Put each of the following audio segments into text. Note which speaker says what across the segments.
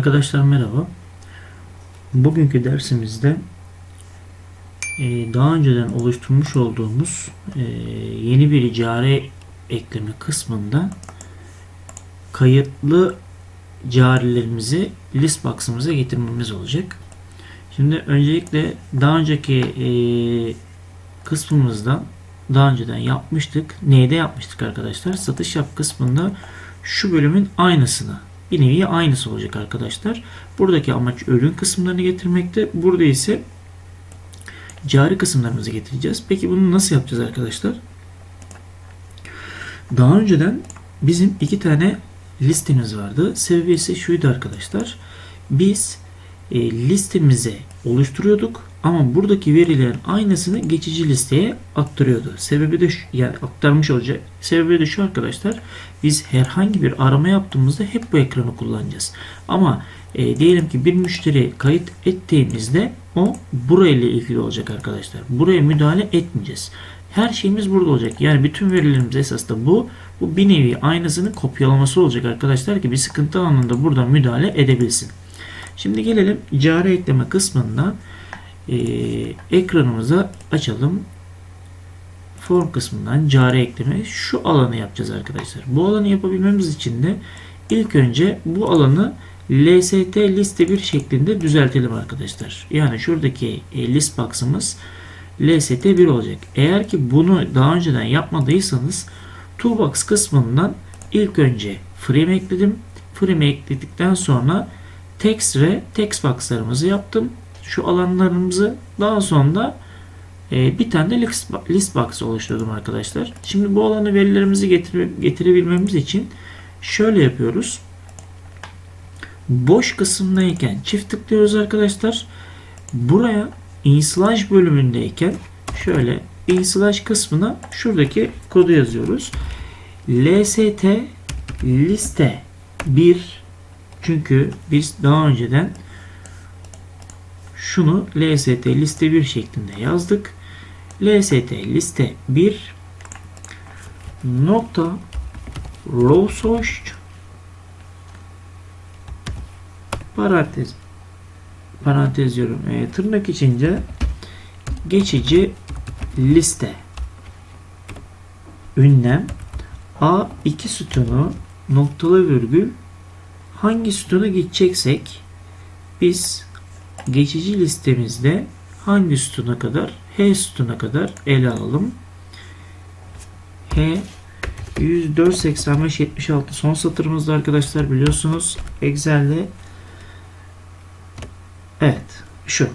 Speaker 1: Arkadaşlar merhaba. Bugünkü dersimizde e, daha önceden oluşturmuş olduğumuz e, yeni bir cari ekleme kısmında kayıtlı carilerimizi list box'ımıza getirmemiz olacak. Şimdi öncelikle daha önceki e, kısmımızda daha önceden yapmıştık. Neyde yapmıştık arkadaşlar? Satış yap kısmında şu bölümün aynısını bir nevi aynısı olacak arkadaşlar. Buradaki amaç ürün kısımlarını getirmekte. Burada ise cari kısımlarımızı getireceğiz. Peki bunu nasıl yapacağız arkadaşlar? Daha önceden bizim iki tane listemiz vardı. Sebebi ise şuydu arkadaşlar. Biz e, oluşturuyorduk ama buradaki verilerin aynısını geçici listeye aktarıyordu. Sebebi de şu, yani aktarmış olacak. Sebebi de şu arkadaşlar. Biz herhangi bir arama yaptığımızda hep bu ekranı kullanacağız. Ama e, diyelim ki bir müşteri kayıt ettiğimizde o burayla ilgili olacak arkadaşlar. Buraya müdahale etmeyeceğiz. Her şeyimiz burada olacak. Yani bütün verilerimiz esas da bu. Bu bir nevi aynısını kopyalaması olacak arkadaşlar ki bir sıkıntı anında burada müdahale edebilsin. Şimdi gelelim cari ekleme kısmında e, ekranımıza açalım. Form kısmından cari ekleme şu alanı yapacağız arkadaşlar. Bu alanı yapabilmemiz için de ilk önce bu alanı LST liste bir şeklinde düzeltelim arkadaşlar. Yani şuradaki e, list box'ımız LST 1 olacak. Eğer ki bunu daha önceden yapmadıysanız toolbox kısmından ilk önce frame ekledim. Frame ekledikten sonra text ve text box'larımızı yaptım. Şu alanlarımızı daha sonra e, bir tane de list, box oluşturdum arkadaşlar. Şimdi bu alanı verilerimizi getire, getirebilmemiz için şöyle yapıyoruz. Boş kısımdayken çift tıklıyoruz arkadaşlar. Buraya inslaj bölümündeyken şöyle inslaj kısmına şuradaki kodu yazıyoruz. lst liste 1 çünkü biz daha önceden şunu lst liste 1 şeklinde yazdık. lst liste 1 nokta row source parantez parantez diyorum e, tırnak içince geçici liste ünlem A2 sütunu noktalı virgül hangi sütuna gideceksek biz geçici listemizde hangi sütuna kadar H sütuna kadar ele alalım. H 104 76 son satırımızda arkadaşlar biliyorsunuz Excel'de Evet şu.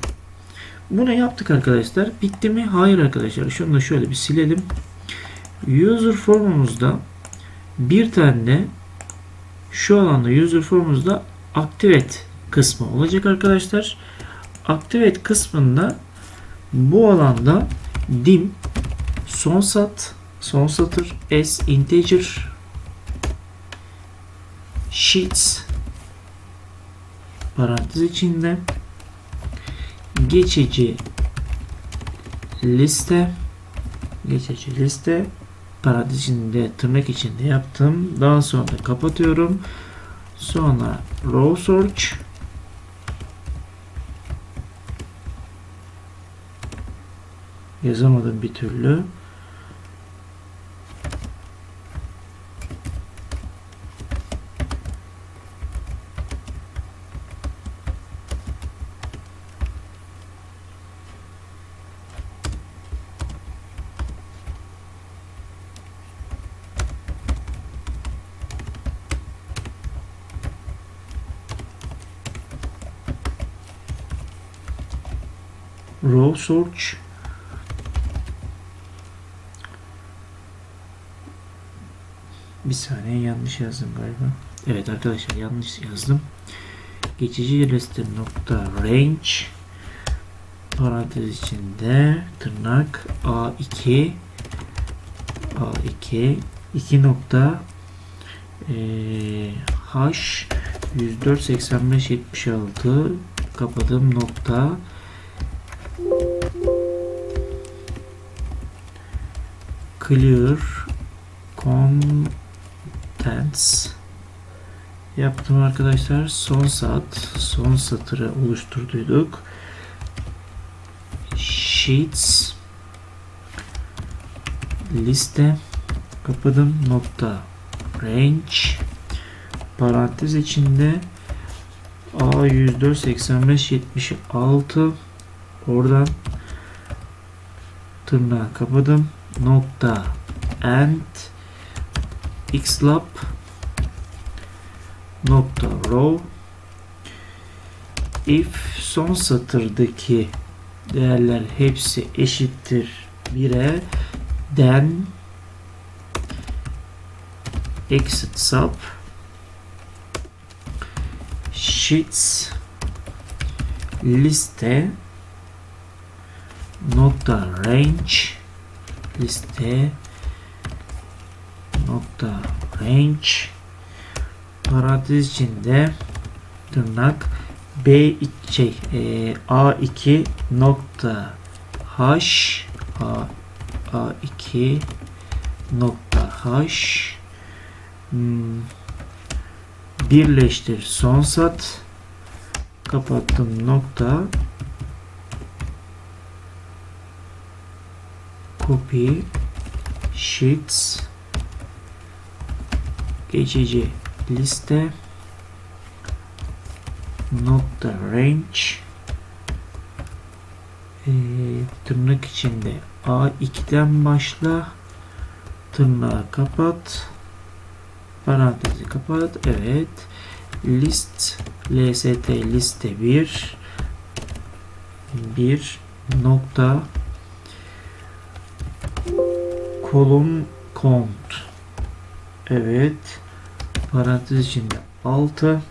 Speaker 1: Bunu yaptık arkadaşlar. Bitti mi? Hayır arkadaşlar. Şunu da şöyle bir silelim. User formumuzda bir tane şu alanda user formumuzda activate kısmı olacak arkadaşlar. Activate kısmında bu alanda dim son sat son satır s integer sheets parantez içinde geçici liste geçici liste parantez içinde tırnak içinde yaptım. Daha sonra kapatıyorum. Sonra row search yazamadım bir türlü. row search bir saniye yanlış yazdım galiba. Evet arkadaşlar yanlış yazdım. Geçici liste nokta range parantez içinde tırnak a2 a2 2 nokta e, h 104 85 76 kapadım nokta. Clear contents yaptım arkadaşlar. Son saat, son satırı oluşturduyduk. Sheets. Liste. Kapadım. Nokta. Range. Parantez içinde A104 85 76 oradan tırnağı kapadım. Nokta. And xlab nokta row. İf son satırdaki değerler hepsi eşittir 1'e then exit sub sheets liste nokta range liste nokta range. Parantez içinde tırnak B şey e, A2 nokta H A A2 nokta H hmm, birleştir son sat. Kapattım nokta. Copy sheets geçici liste. Nokta range. E, tırnak içinde A2'den başla. Tırnağı kapat. Parantezi kapat. Evet. List lst liste 1 1 nokta. Kolon count evet parantez içinde 6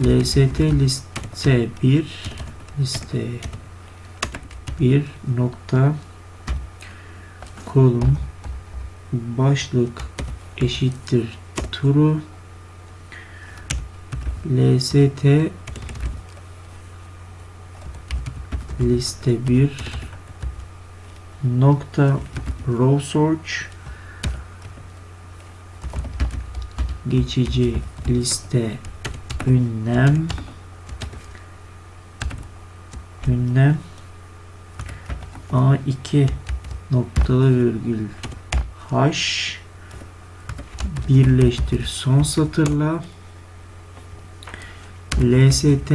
Speaker 1: lst liste 1 liste 1 nokta kolon başlık eşittir true lst liste 1 nokta row search geçici liste ünlem. Ünlem. A2 noktalı virgül H birleştir son satırla. Lst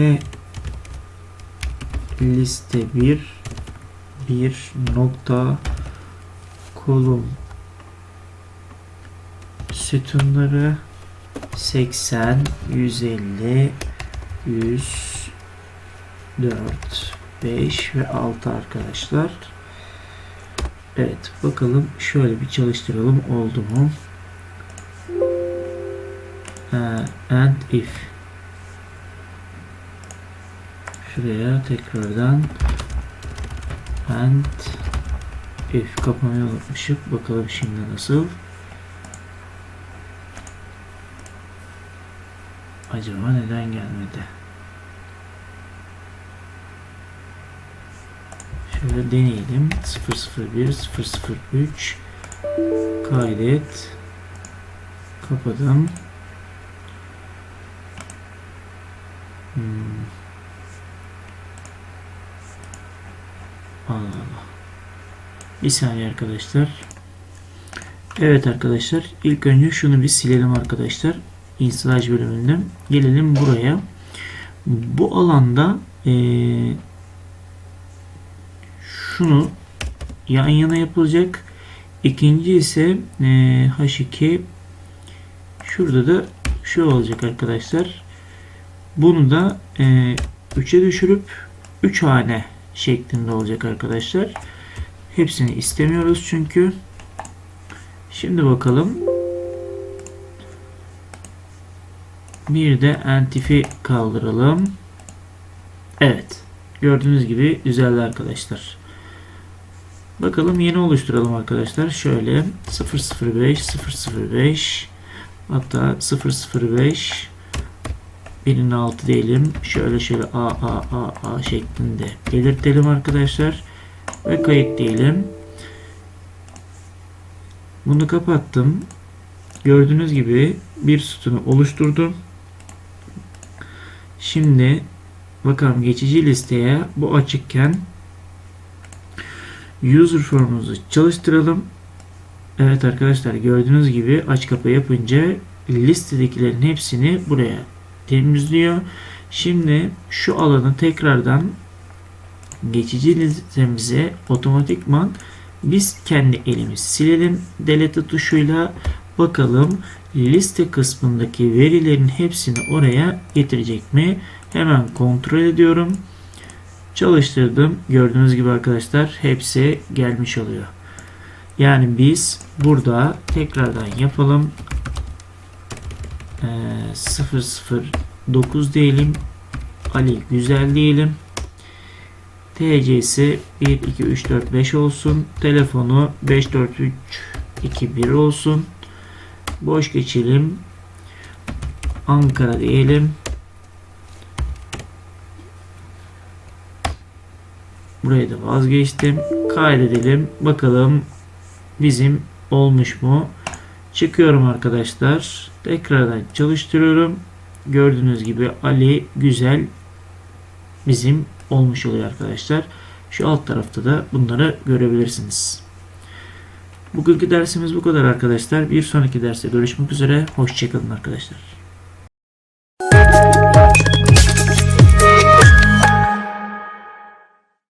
Speaker 1: liste 1 bir nokta kolum. Sütunları 80 150 100 4 5 ve 6 arkadaşlar. Evet bakalım şöyle bir çalıştıralım oldu mu? And if. Şuraya tekrardan and if kapamayı unutmuşuk bakalım şimdi nasıl acaba neden gelmedi şöyle deneyelim 001 003 kaydet kapadım Hmm. Allah Allah. Bir saniye arkadaşlar. Evet arkadaşlar. ilk önce şunu bir silelim arkadaşlar. İnstalaj bölümünden. Gelelim buraya. Bu alanda ee, şunu yan yana yapılacak. İkinci ise e, H2 şurada da şu olacak arkadaşlar. Bunu da e, 3'e düşürüp 3 hane şeklinde olacak arkadaşlar. Hepsini istemiyoruz çünkü. Şimdi bakalım. Bir de antifi kaldıralım. Evet. Gördüğünüz gibi düzeldi arkadaşlar. Bakalım yeni oluşturalım arkadaşlar. Şöyle 005 005 hatta 005 birinin altı diyelim. Şöyle şöyle A A A A şeklinde belirtelim arkadaşlar. Ve kayıt diyelim. Bunu kapattım. Gördüğünüz gibi bir sütunu oluşturdum. Şimdi bakalım geçici listeye bu açıkken user formumuzu çalıştıralım. Evet arkadaşlar gördüğünüz gibi aç kapa yapınca listedekilerin hepsini buraya temizliyor. Şimdi şu alanı tekrardan geçici listemize otomatikman biz kendi elimiz silelim. Delete tuşuyla bakalım liste kısmındaki verilerin hepsini oraya getirecek mi? Hemen kontrol ediyorum. Çalıştırdım. Gördüğünüz gibi arkadaşlar hepsi gelmiş oluyor. Yani biz burada tekrardan yapalım. Ee, 009 diyelim. Ali Güzel diyelim. TC'si 1 2 3 4 5 olsun. Telefonu 543 21 olsun. Boş geçelim. Ankara diyelim. Burayı da vazgeçtim. Kaydedelim. Bakalım bizim olmuş mu? Çıkıyorum arkadaşlar. Tekrardan çalıştırıyorum. Gördüğünüz gibi Ali güzel bizim olmuş oluyor arkadaşlar. Şu alt tarafta da bunları görebilirsiniz. Bugünkü dersimiz bu kadar arkadaşlar. Bir sonraki derste görüşmek üzere. Hoşçakalın arkadaşlar.